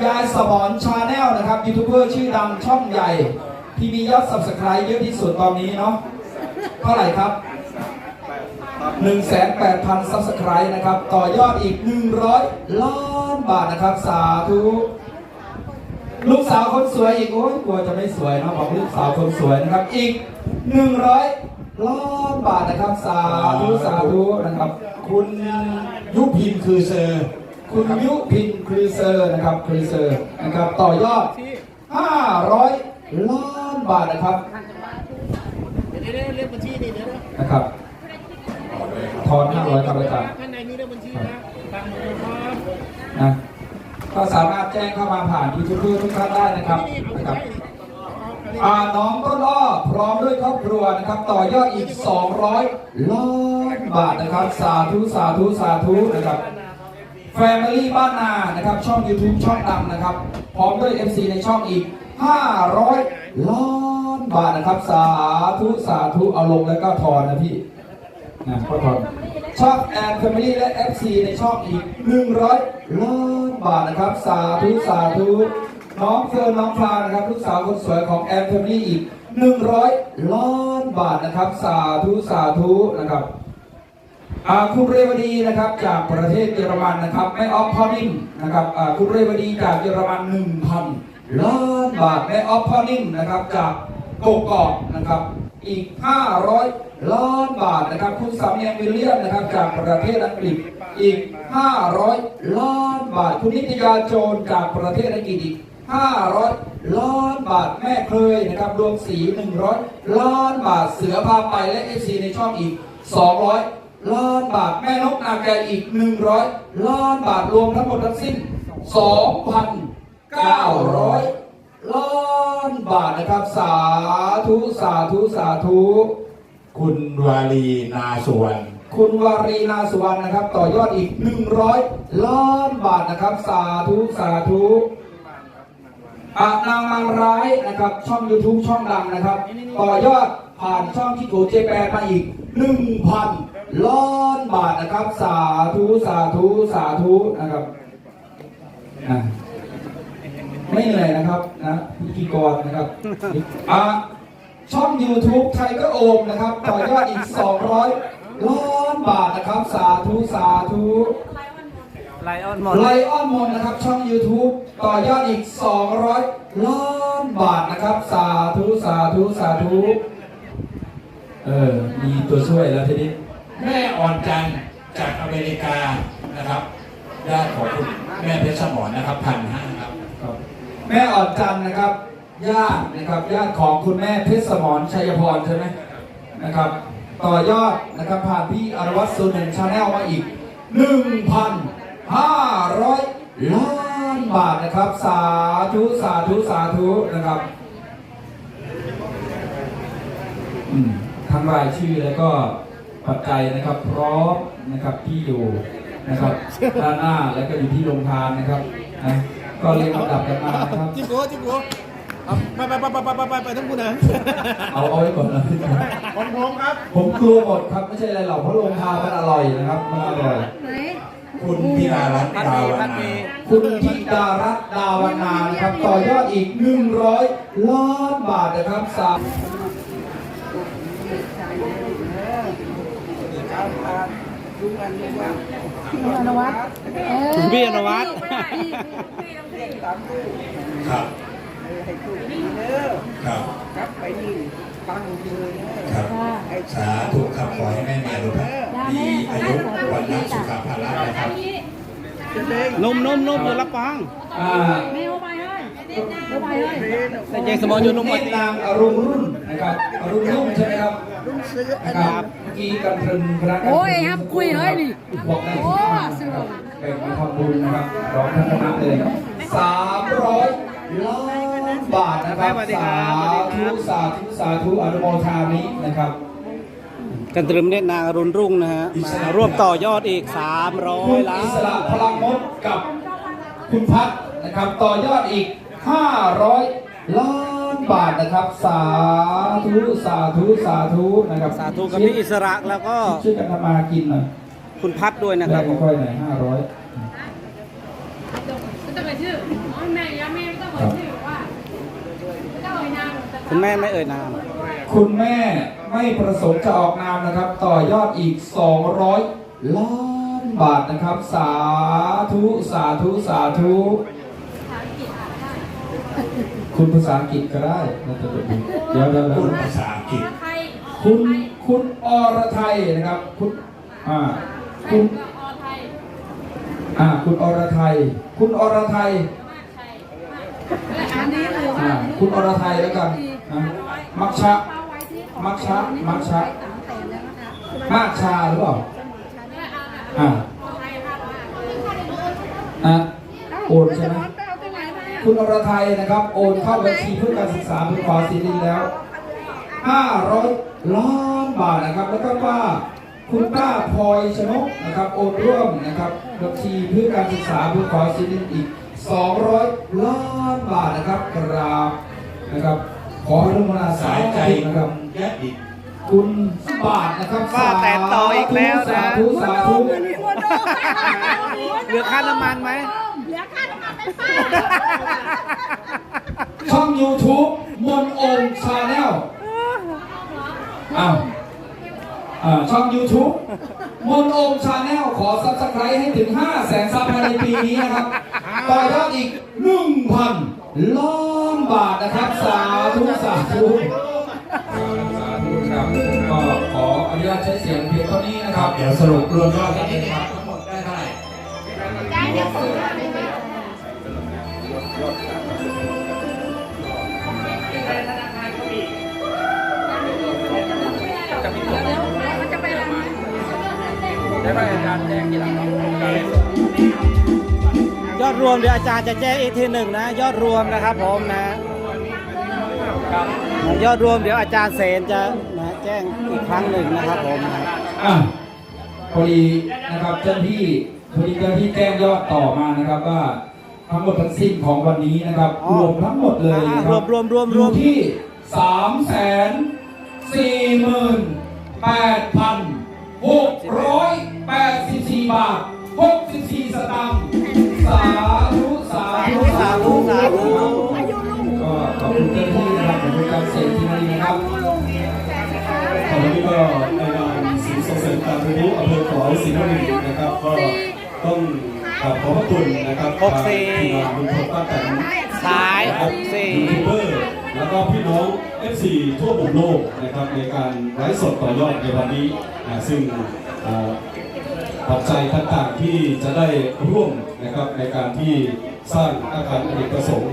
ยายสมอนชาแนลนะครับยูทูบเบอร์ชื่อดังช่องใหญ่ ที่มียอด subscribe เยอะที่สุดตอนนี้เนาะเท่าไหร่ครับ 1,800,000 subscribe นะครับ ต่อยอดอีก 100 ล้านบาทนะครับ สาธุลูกสาวคนสวยอีก โอ้ยกลัวจะไม่สวยนะบอกลูกสาวคนสวยนะครับอีก 100 ล้านบาทนะครับ สาธุสาธุนะครับ คุณยุพินคือเซอร์ คุณยุพินครีเซอร์นะครับครีเซอร์นะครับต่อยอด 500 ล้านบาทนะครับเดี๋ยวเรียกบัญชีนี่เดี๋ยวนะครับทอน500ครับอาจารย์ข้างในมีเลขบัญชีนะตามหมือครับนะก็สามารถแจ้งเข้ามาผ่านยูทูบเบอร์ทุกท่านได้นะครับนะครับอาน้องต้นอ้อพร้อมด้วยครอบครัวนะครับ ต่อยอดอีก 200 ล้านบาทนะครับ สาธุ สาธุ สาธุนะครับ Family บ้านนานะครับช่อง YouTube ช่องดังนะครับ พร้อมด้วย FC ในช่องอีก 500ล้านบาทนะครับ สาธุ สาธุ เอาลงแล้วก็ทอนนะพี่นะก็ทอนช่องแอนแฟมิลี่และ FC ในช่องอีก 100ล้านบาทนะครับ สาธุ สาธุ น้องเฟิร์นน้องฟางนะครับลูกสาวคนสวยของแอนแฟมิลี่อีก 100ล้านบาทนะครับ สาธุ สาธุนะครับ คุณเรวดีนะครับจากประเทศเยอรมันนะครับแม่ออฟพอนิมนะครับคุณเรวดีจากเยอรมัน1,000ล้านบาทแม่ออฟพอนิมนะครับจากกกอกนะครับอีก 500 ล้านบาทนะครับ คุณสามเนียงวิลเลียมนะครับจากประเทศอังกฤษอีก 500 ล้านบาท คุณนิตยาโจรจากประเทศอังกฤษอีก 500 ล้านบาทแม่เคยนะครับรวมสี 100 ล้านบาทเสือพาไปและเอฟซีในช่องอีก 200 ล้านบาทแม่นกนาแกอีก 100 ล้านบาทรวมทั้งหมดทั้งสิ้น 2,900 ล้านบาทนะครับ สาธุสาธุสาธุคุณวาลีนาสุวรรณคุณวารีนาสุวรรณนะครับ ต่อยอดอีก 100 ล้านบาทนะครับ สาธุสาธุอะนางมังร้ายนะครับ ช่อง YouTube ช่องดังนะครับ ต่อยอดผ่านช่องที่โกเจแปนมาอีก 1,000 ล้านบาทนะครับ สาธุสาธุสาธุนะครับอะไม่เหนื่อยนะครับนะพิธีกรนะครับอะช่อง YouTube ไทเกอร์โอมนะครับต่อยอดอีก 200ล้านบาทนะครับ สาธุสาธุไลออนหมดไลออนมนนะครับ ช่อง YouTube ต่อยอดอีก 200ล้านบาทนะครับ สาธุสาธุสาธุเออมีตัวช่วยแล้วทีนี้ แม่อ่อนจันทร์จากอเมริกานะครับญาติของคุณแม่เพชรสมรนะครับพันห้าครับ แม่อ่อนจันทร์นะครับญาตินะครับญาติของคุณแม่เพชรสมรชัยพรใช่ไหมนะครับ ต่อยอดนะครับผ่านพี่อรวัตสุนันชาแนลมาอีก 1,500 ล้านบาทนะครับ สาธุสาธุสาธุนะครับอืมทั้งรายชื่อแล้วก็ ปัจจัยนะครับ พร้อมนะครับที่อยู่นะครับด้านหน้าแล้วก็อยู่ที่โรงทานนะครับนะก็เรียงลำดับกันมานะครับจิ๊บโก้จิ๊บโก้เอาไปไปไปไปไปไปไปทั้งคุณนะเอาเอาไว้ก่อนนะของผมครับ ผมกลัวหมดครับไม่ใช่อะไรหรอกเพราะโรงทานมันอร่อยนะครับมันอร่อยคุณพิรารัตน์พัดดามีวพัดนามีคุณธิดารัตน์ดาวนานะครับต่อยอดอีก 100 ล้านบาทนะครับสาม อนวัตคุณพี่อนวัตครับครับครับไปนี่ปังเลยนะครับสาธุครับขอให้แม่มีอายุมีอายุวันนัสุขภาระนะครับนมนมนมอยู่รับฟังอ่าไม่เอาไปเลยเอาไปเลยแต่เจงสมออยู่นมเนหมดตรนางอรุณรุ่นนะครับอรุณรุ่นใช่ไหมครับลุงซื้ออันนะครับเมื่อ กี้กันตรึงคณะกรรมการโอ้ยครับคุยเฮ้ยนี่บอกได้โอ้ที่ซื้อแบ่งมาทำบุญนะครับร้องทั้งคณะเลยสามร้อยล้านบาทนะครับสาธุสาธุสาธุอนุโมทามินะครับกันตรึมเนตรนางอรุณรุ่งนะฮะมาร่วมต่อยอดอีกคุณ300 ล้าอินสระพลังมดกับคุณพัฒน์นะครับต่อยอดอีก 500 ล้าน บาทนะครับ สาธุสาธุสาธุนะครับสาธุกับพี่อิสระแล้วก็ช่วยกันทำมากินหน่อยคุณพัดด้วยนะคแลรับกกันค่อยหน่อยห้าร้อยจะไปอ่ยชื่ออ๋อแม่ยังแม่ไม่ต้องเอ่ยชื่อว่าไม่ต้องเอ่ยนามแต่คุณแม่ไม่เอ่ยนามคุณแม่ไม่ประสงค์จะออกนามนะครับ ต่อยอดอีก 200ล้านบาทนะครับ สาธุสาธุสาธุ ภาษาอังกฤษอ่านได้ คุณภาษาอังกฤษก็ได้นะเดี๋ยวเดี๋ยวเดี๋ยวพูดภาษาอังกฤษไทยคุณคุณอรไทยนะครับ คุณอ่าไทคุยณก็อไทยอ่าคุณอรไทย คุณอรไทยมากชัยและอันนี้หรือว่าอ่าคุณอรไทยแล้วกันนะมักชะมักชะมักชะมากชาหรือเปล่าและอันอ่าอไทยครับอะโอนใช่ไหม คุณอรไทยนะครับ โอนเข้าบัญชีเพื่อการศึกษาเพื่อขอสิรินแล้ว 500ล้านบาทนะครับ แล้วก็ป้าคุณป้าพลอยชนกนะครับ โอนร่วมนะครับบัญชีเพื่อการศึกษาเพื่อขอสิรินอีก 200 ล้านบาทนะครับกราบนะครับ ขออนุโมทนาสาสายใจธุนะครับยะดิคุณบาทนะครับป้าแตนต่ออีกแล้วนะสาธุสาธุเหลือค่าน้ำมันไหม ช่อง YouTube มนโอมชาแนลอ้าวอ่าช่อง YouTube มนโอมชาแนลขอซับสไครต์ให้ถึง 5 แสนซับภายในปีนี้นะครับ ต่อยอดอีก 1,000ล้านบาทนะครับ สาธุสาธุสาธุครับก็ขออนุญาตใช้เสียงเพียงเท่านี้นะคครัรับบเดี๋ยวสรุปรวมยอดกันนิดนึงครับทั้งหมดได้เท่าไหร่มัน ยอดรวมเดี๋ยวอาจารย์จะแจ้งอีกทีหนึ่งนะ ยอดรวมนะครับผมนะยอดรวมเดี๋ยวอาจารย์เสนจะนะแจ้งอีกครั้งหนึ่งนะครับผมนะอะพอดีนะครับเจ้าหน้าที่พอดีเจ้าหน้าที่แจ้งยอดต่อมานะครับว่าทั้งหมดทั้งสิ้นของวันนี้นะครับอ๋อรวมทั้งหมดเลยนะครรัวมรวมรวมอรวยู่มที่สามแสนสี่หมื่นแปดพันหกร้อย แปดสิบสี่บาทหกสิบสี่สตางค์สาธุสาธุสาธุสาธุก็ขอบคุณเจ้าหน้าที่นะครับขอบคุณการเสียงที่นี่นะครับตอนนี้ก็ในงานศูนย์ส่งเสริมการเรียนรู้อำเภอขอศรีนครินทร์นะครับก็ต้องกราบขอบพระคุณนะครับหกสี่ทีมงานลุงพลป้าแตนสายนะคหรับกสี่ยูทูบเบอร์แล้วก็พี่น้อง FC ทั่วมุมโลกนะครับในการไลฟ์สดต่อยอดในวันนี้อ่าซึ่งอ่า ปัจจัยต่างๆที่จะได้ร่วมนะครับในการที่สร้างอาคารอเนกประสงค์